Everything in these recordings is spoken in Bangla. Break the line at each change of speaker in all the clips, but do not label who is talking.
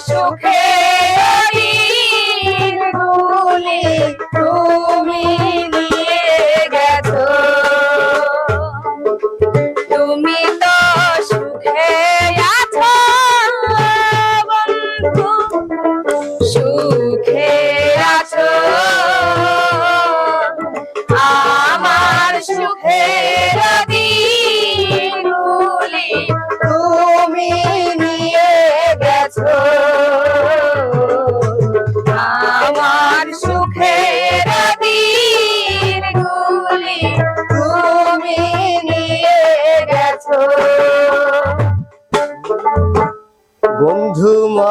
show.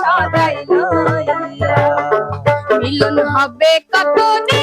সদাই লইয়া। মিলন হবে কতদিন?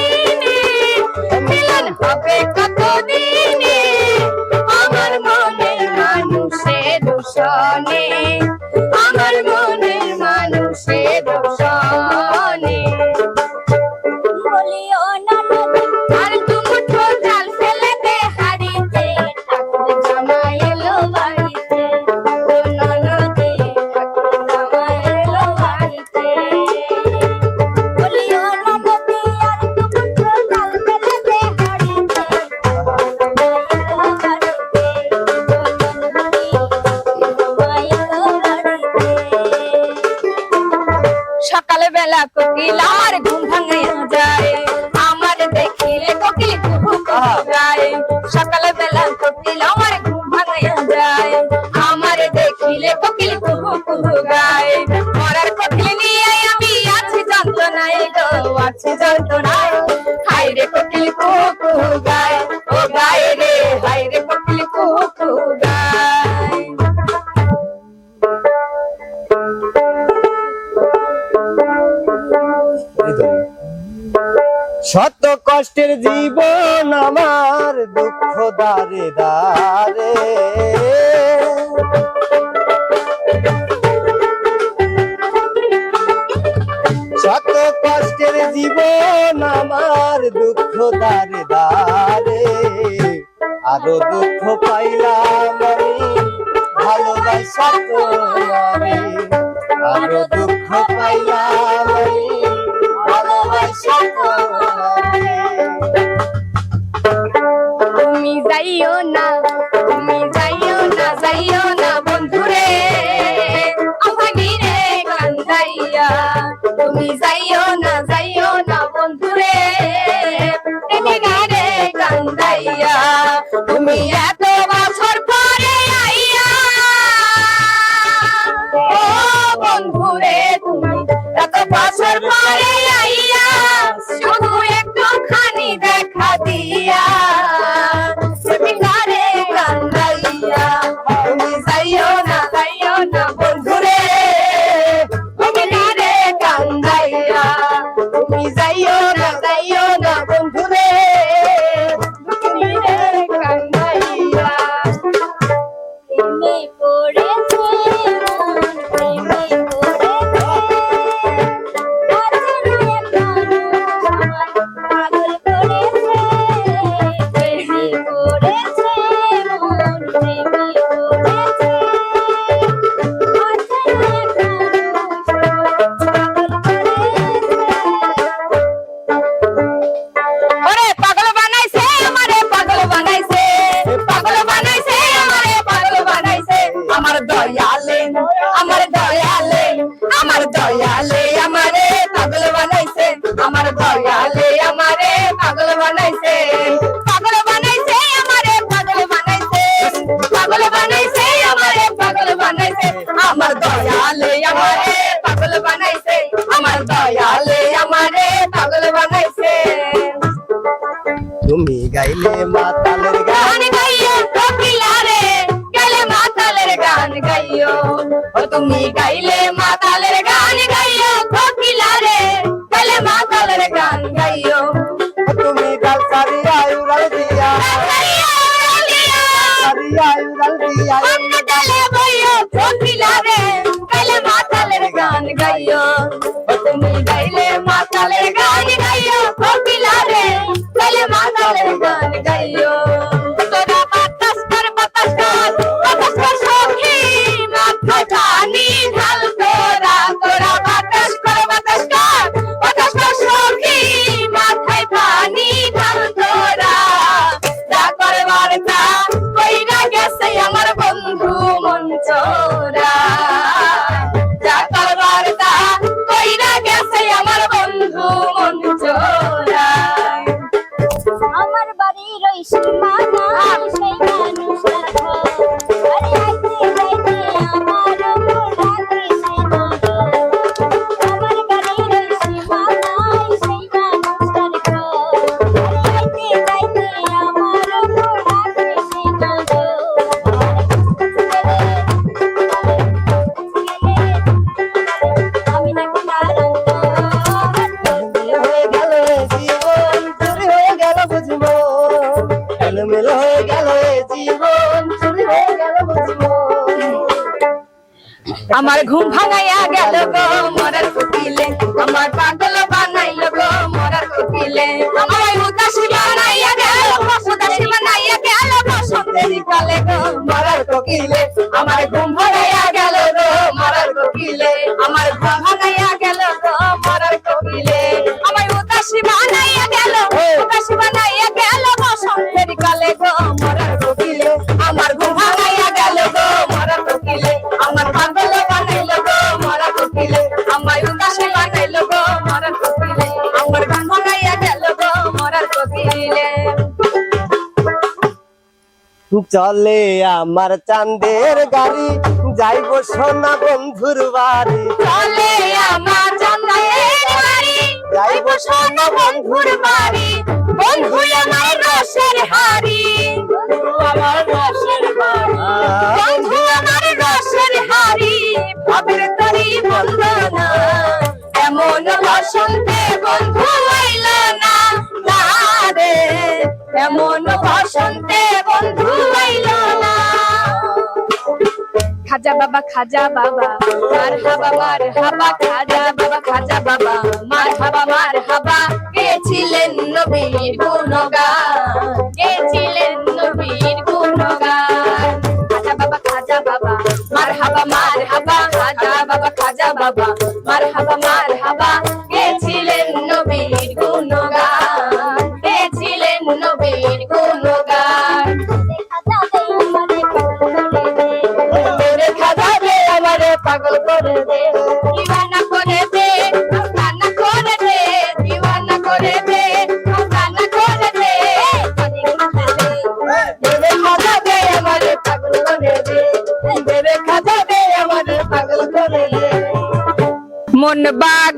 শত কষ্টের জীবন আমার, দুঃখ দারে দারে শত কষ্টের জীবন আমার, দুঃখ দারে দারে আরও দুঃখ পাইলাম আমি, ভালোবাসা তো আরও দুঃখ পাইলাম
passo गले मातालर गान गाइयो कोकिला रे गले मातालर गान गाइयो। ओ तुम्ही गाइले मातालर गान गाइयो कोकिला रे गले मातालर गान गाइयो। ओ तुम्ही गल सारी आयु रल दिया। सारी आयु रल दिया। अन्न दले told
চলে আমার চাঁদের গাড়ি যাইব সোনা বন্ধুর বাড়ি।
চলে আমার চাঁদের গাড়ি যাইব সোনা বন্ধুর বাড়ি। বন্ধু আমার রসের হাড়ি। বন্ধু আমার রসের বাড়ি। বন্ধু বসন্তে বন্ধু এল না রে। এমন বসন্তে বন্ধু এল না। খাজা বাবা খাজা বাবা, মার হাবা মার হাবা, খাজা বাবা খাজা বাবা, মার হাবা মার হাবা গেছিলেন নবীর গুণগান? গেছিলেন নবীর গুণগান? খাজা বাবা খাজা বাবা, মার হাবা মার হাবা, খাজা বাবা খাজা বাবা মন
বাগ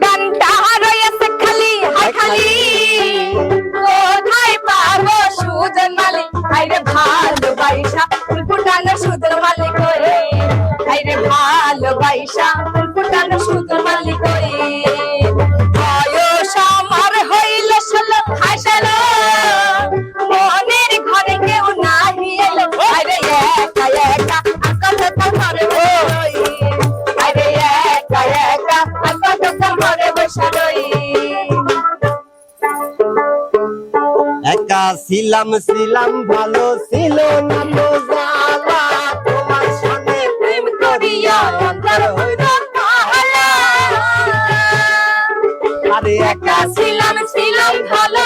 ছিলাম ছিলাম, ভালো ছিল না তো জ্বালা তোমার সঙ্গে প্রেম করিয়া অন্তর হইল আরে একা
ছিলাম ছিলাম, ভালো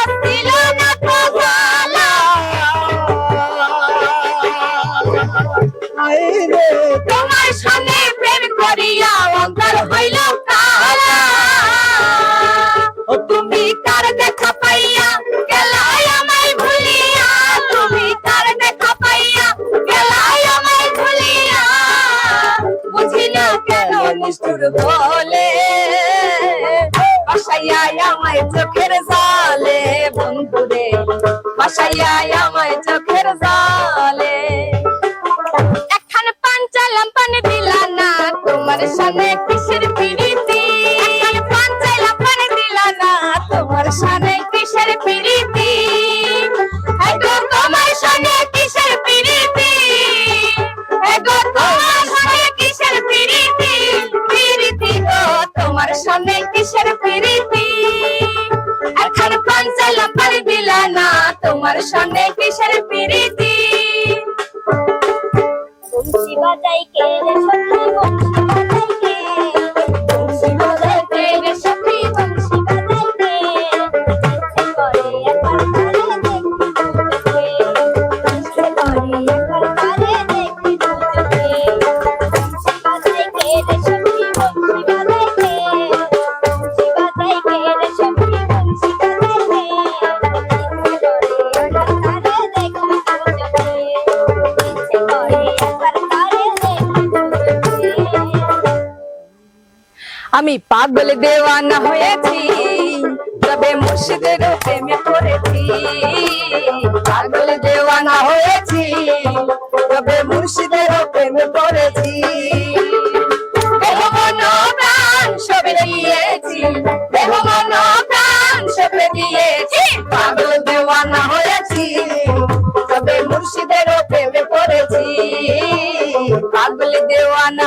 মধুর বলে বাসাইয়া আমায় চোখের জালে বন্ধুরে বাসাইয়া আমি পাগল দেওয়ানা হয়েছি, তবে মুর্শিদের প্রেমে পড়েছি। পাগল দেওয়ানা হয়েছি, তবে মুর্শিদের প্রেমে পড়েছি। পাগল দেওয়ানা হয়েছি, তবে মুর্শিদের প্রেমে পড়েছি। পাগল দেওয়ানা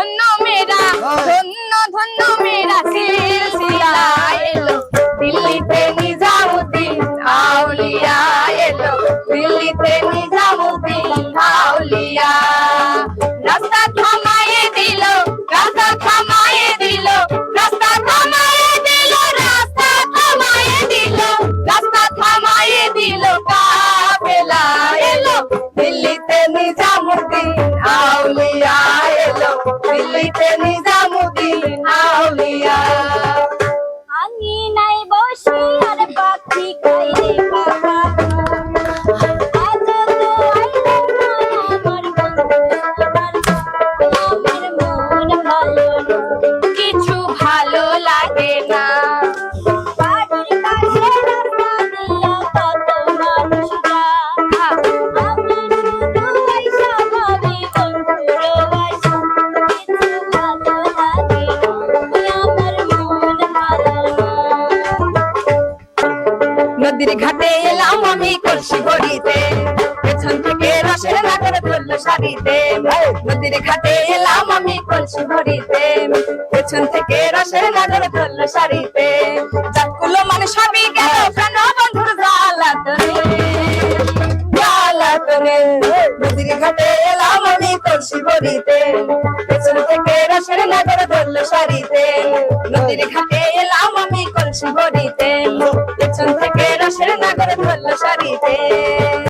ধন্য ধন্য মেরা ধন্য ধন্য মেরা সিলসিলা দিল্লিতে দিল্লিতে নিজামুদ্দিন আউলিয়া।
আমি নাই বসি আর পাখি কাইরে আজ তো
নদীর ঘাটে এলাম আমি কলসি ভরিতে। পেছন থেকে রসের নাগর ধরলো শাড়িতে চাকুলো মানে সবই গেল প্রাণ বন্ধুর জ্বালাতনে। জ্বালাতনে, নদীর ঘাটে এলাম আমি কলসি ভরিতে। পেছন থেকে রসের নাগর ধরলো শাড়িতে নদীর ঘাটে এলাম আমি কলসি ভরিতে। পেছন থেকে রসের নাগর ধরলো শাড়িতে